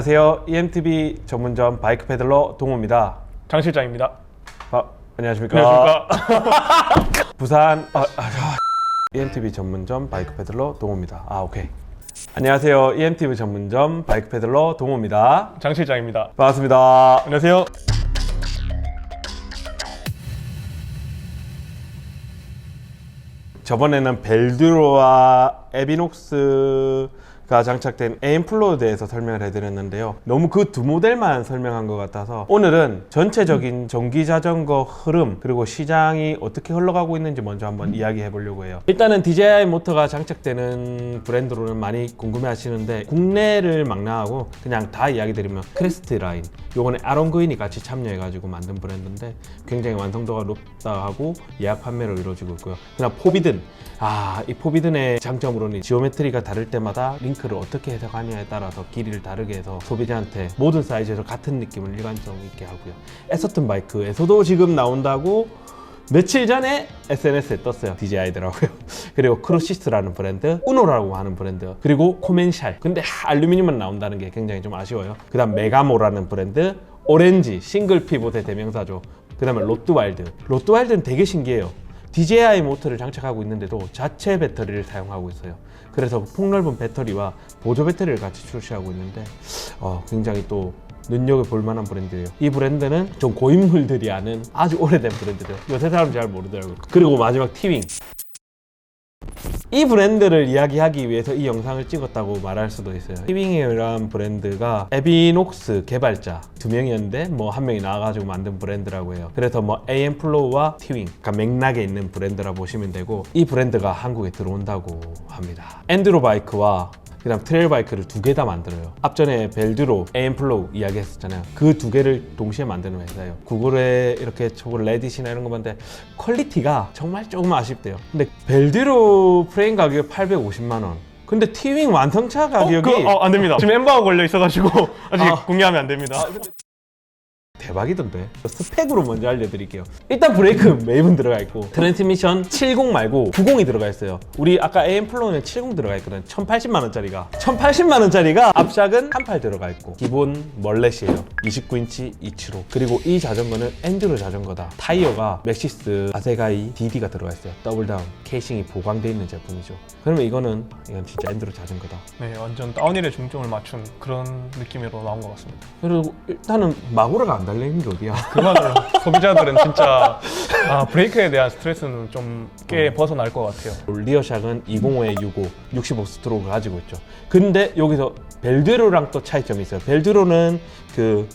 안녕하세요. EMTB 전문점 바이크 페들러 동호입니다. 장 실장입니다. 아, 안녕하십니까. 부산 아, 아, 아. EMTB 전문점 바이크 페들러 동호입니다. 아, 오케이. 안녕하세요. EMTB 전문점 바이크 페들러 동호입니다. 장 실장입니다. 반갑습니다. 안녕하세요. 저번에는 벨드로와 에비녹스 가 장착된 에임플로에 대해서 설명을 해드렸는데요. 너무 그 두 모델만 설명한 것 같아서 오늘은 전체적인 전기 자전거 흐름 그리고 시장이 어떻게 흘러가고 있는지 먼저 한번 이야기해 보려고 해요. 일단은 DJI 모터가 장착되는 브랜드로는 많이 궁금해 하시는데 국내를 망라하고 그냥 다 이야기 드리면 크레스트 라인 요번에 아론 그인이 같이 참여해가지고 만든 브랜드인데 굉장히 완성도가 높다 하고 예약 판매를 이루어지고 있고요. 그냥 포비든 아 이 포비든의 장점으로는 지오메트리가 다를 때마다 링 크를 어떻게 해석하냐에 따라서 길이를 다르게 해서 소비자한테 모든 사이즈에서 같은 느낌을 일관성 있게 하고요. 에서튼 바이크에서도 지금 나온다고 며칠 전에 SNS에 떴어요. DJI더라고요. 그리고 크루시스라는 브랜드, 우노라고 하는 브랜드, 그리고 코멘샬. 근데 하, 알루미늄만 나온다는 게 굉장히 좀 아쉬워요. 그 다음 메가모라는 브랜드, 오렌지, 싱글 피봇의 대명사죠. 그 다음에 로트와일드. 로트와일드는 되게 신기해요. DJI 모터를 장착하고 있는데도 자체 배터리를 사용하고 있어요. 그래서 폭넓은 배터리와 보조 배터리를 같이 출시하고 있는데 어, 굉장히 또 눈여겨볼 만한 브랜드예요. 이 브랜드는 좀 고인물들이 아는 아주 오래된 브랜드래요. 요새 사람 잘 모르더라고요. 그리고 마지막 티윙. 이 브랜드를 이야기하기 위해서 이 영상을 찍었다고 말할 수도 있어요. 티윙이라는 브랜드가 에비녹스 개발자 두 명이었는데 뭐 한 명이 나와가지고 만든 브랜드라고 해요. 그래서 뭐 AM 플로우와 티윙, 그러니까 맥락에 있는 브랜드라 보시면 되고 이 브랜드가 한국에 들어온다고 합니다. 엔드로 바이크와 그다음 트레일 바이크를 두 개 다 만들어요. 앞전에 벨드로, 에임플로우 이야기했었잖아요. 그 두 개를 동시에 만드는 회사예요. 구글에 이렇게 저거 레딧이나 이런 거 봤는데 퀄리티가 정말 조금 아쉽대요. 근데 벨드로 프레임 가격이 850만 원. 근데 티윙 완성차 가격이 그, 어, 안 됩니다. 지금 엠바가 걸려 있어가지고 아직 아. 공개하면 안 됩니다. 대박이던데. 스펙으로 먼저 알려드릴게요. 일단 브레이크 메이븐 들어가 있고 트랜스미션 70 말고 90이 들어가 있어요. 우리 아까 AM 플로우는 70 들어가 있거든. 1080만원짜리가. 1080만원짜리가 앞샥은 18 들어가 있고 기본 멀렛이에요. 29인치 275 그리고 이 자전거는 엔드로 자전거다. 타이어가 맥시스 아세가이 DD가 들어가 있어요. 더블다운. 케이싱이 보강되어 있는 제품이죠. 그러면 이거는 이건 진짜 엔드로 자전거다. 네, 완전 다운힐에 중점을 맞춘 그런 느낌으로 나온 것 같습니다. 그리고 일단은 마구라가 안 달려있는 게 어디야 그거는 소비자들은 진짜 아, 브레이크에 대한 스트레스는 좀 꽤 벗어날 것 같아요. 리어샥은 205에 65, 65 스트로크를 가지고 있죠. 근데 여기서 벨드로랑 또 차이점이 있어요. 벨드로는 그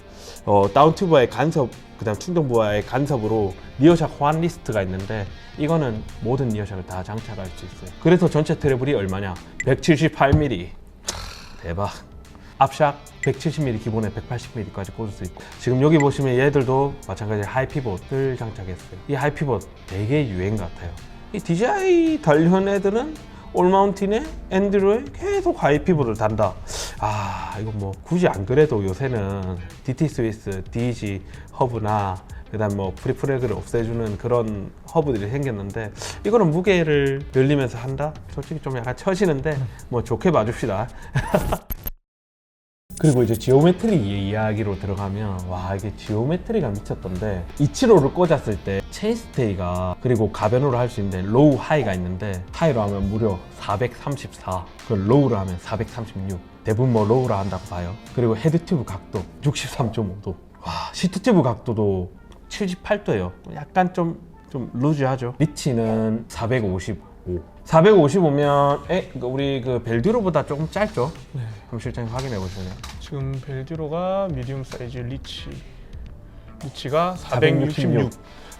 어, 다운튜버의 간섭, 그다음 충전부와의 간섭으로 리어샥 호환 리스트가 있는데 이거는 모든 리어샥을 다 장착할 수 있어요. 그래서 전체 트래블이 얼마냐? 178mm. 대박. 앞샥 170mm 기본에 180mm까지 꽂을 수 있고. 지금 여기 보시면 얘들도 마찬가지로 하이피봇을 장착했어요. 이 하이피봇 되게 유행 같아요. 이 DJI 단련 애들은 올마운틴에 엔드로에 계속 하이피봇을 단다. 아 이거 뭐 굳이 안 그래도 요새는 DT 스위스, DG 허브나 그다음 뭐 프리프레그를 없애주는 그런 허브들이 생겼는데 이거는 무게를 늘리면서 한다? 솔직히 좀 약간 처지는데 뭐 좋게 봐줍시다 그리고 이제 지오메트리 이야기로 들어가면 와 이게 지오메트리가 미쳤던데 이치로를 꽂았을 때 체인스테이가 그리고 가변으로 할 수 있는데 로우 하이가 있는데 하이로 하면 무려 434 그걸 로우로 하면 436 대부분 뭐 로우로 한다고 봐요 그리고 헤드튜브 각도 63.5도 와 시트튜브 각도도 78도예요 약간 좀 좀 루즈하죠 리치는 455 455면 에, 그 우리 그 벨드로보다 조금 짧죠? 네. 그럼 실장님 확인해 보실래요? 지금 벨디로가 미디움 사이즈 리치 리치가 466.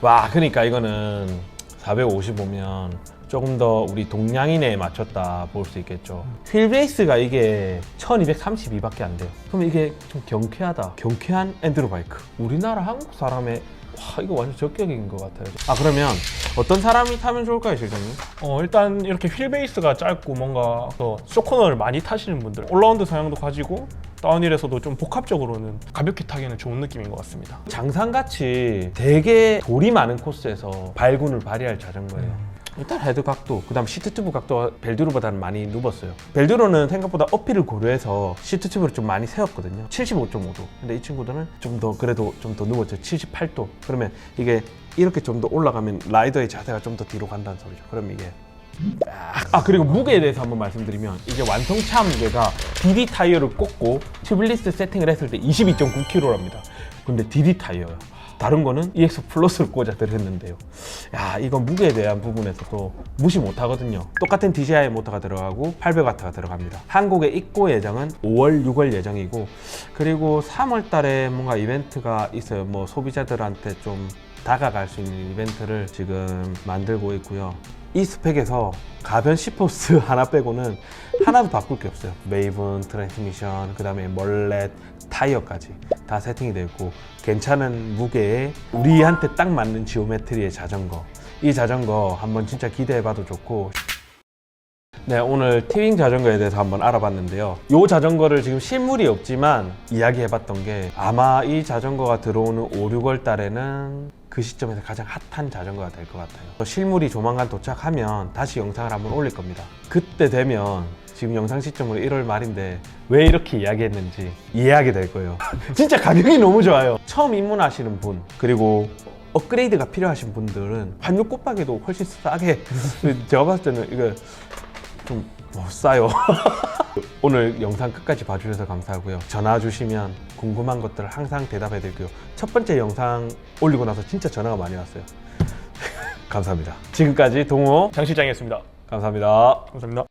와, 그러니까 이거는 455면 조금 더 우리 동양인에 맞췄다 볼 수 있겠죠. 휠 베이스가 이게 1232밖에 안 돼요. 그럼 이게 좀 경쾌하다. 경쾌한 엔드로 바이크. 우리나라 한국 사람의 와, 이거 완전 적격인 것 같아요. 아, 그러면 어떤 사람이 타면 좋을까요, 실장님? 어, 일단 이렇게 휠 베이스가 짧고 뭔가 더 쇼코너를 많이 타시는 분들 올라운드 성향도 가지고 다운힐에서도 좀 복합적으로는 가볍게 타기에는 좋은 느낌인 것 같습니다. 장산같이 되게 돌이 많은 코스에서 발군을 발휘할 자전거예요. 일단 헤드 각도, 그 다음 시트 튜브 각도가 벨드로보다는 많이 누웠어요. 벨드로는 생각보다 어필을 고려해서 시트 튜브를 좀 많이 세웠거든요. 75.5도. 근데 이 친구들은 좀 더 그래도 좀더 누웠죠. 78도. 그러면 이게 이렇게 좀 더 올라가면 라이더의 자세가 좀 더 뒤로 간다는 소리죠. 그럼 이게 아 그리고 무게에 대해서 한번 말씀드리면 이게 완성차 무게가 DD 타이어를 꽂고 튜블리스 세팅을 했을 때 22.9kg랍니다. 근데 DD 타이어요. 다른 거는 EX 플러스를 꽂아 들었는데요. 야 이건 무게에 대한 부분에서도 무시 못 하거든요. 똑같은 DCI 모터가 들어가고 800W가 들어갑니다. 한국의 입고 예정은 5월, 6월 예정이고 그리고 3월 달에 뭔가 이벤트가 있어요. 뭐 소비자들한테 좀 다가갈 수 있는 이벤트를 지금 만들고 있고요. 이 스펙에서 가변 시포스 하나 빼고는 하나도 바꿀 게 없어요. 메이븐, 트랜스미션, 그 다음에 멀렛, 타이어까지 다 세팅이 되어 있고 괜찮은 무게에 우리한테 딱 맞는 지오메트리의 자전거. 이 자전거 한번 진짜 기대해봐도 좋고 네, 오늘 티윙 자전거에 대해서 한번 알아봤는데요. 이 자전거를 지금 실물이 없지만 이야기해봤던 게 아마 이 자전거가 들어오는 5, 6월 달에는 그 시점에서 가장 핫한 자전거가 될 것 같아요. 실물이 조만간 도착하면 다시 영상을 한번 올릴 겁니다. 그때 되면 지금 영상 시점으로 1월 말인데 왜 이렇게 이야기했는지 이해하게 될 거예요. 진짜 가격이 너무 좋아요. 처음 입문하시는 분 그리고 업그레이드가 필요하신 분들은 환율 곱하기도 훨씬 싸게 제가 봤을 때는 이거 좀 뭐, 싸요. 오늘 영상 끝까지 봐주셔서 감사하고요. 전화 주시면 궁금한 것들 항상 대답해 드릴게요. 첫 번째 영상 올리고 나서 진짜 전화가 많이 왔어요. 감사합니다. 지금까지 동호 장 실장이었습니다. 감사합니다. 감사합니다.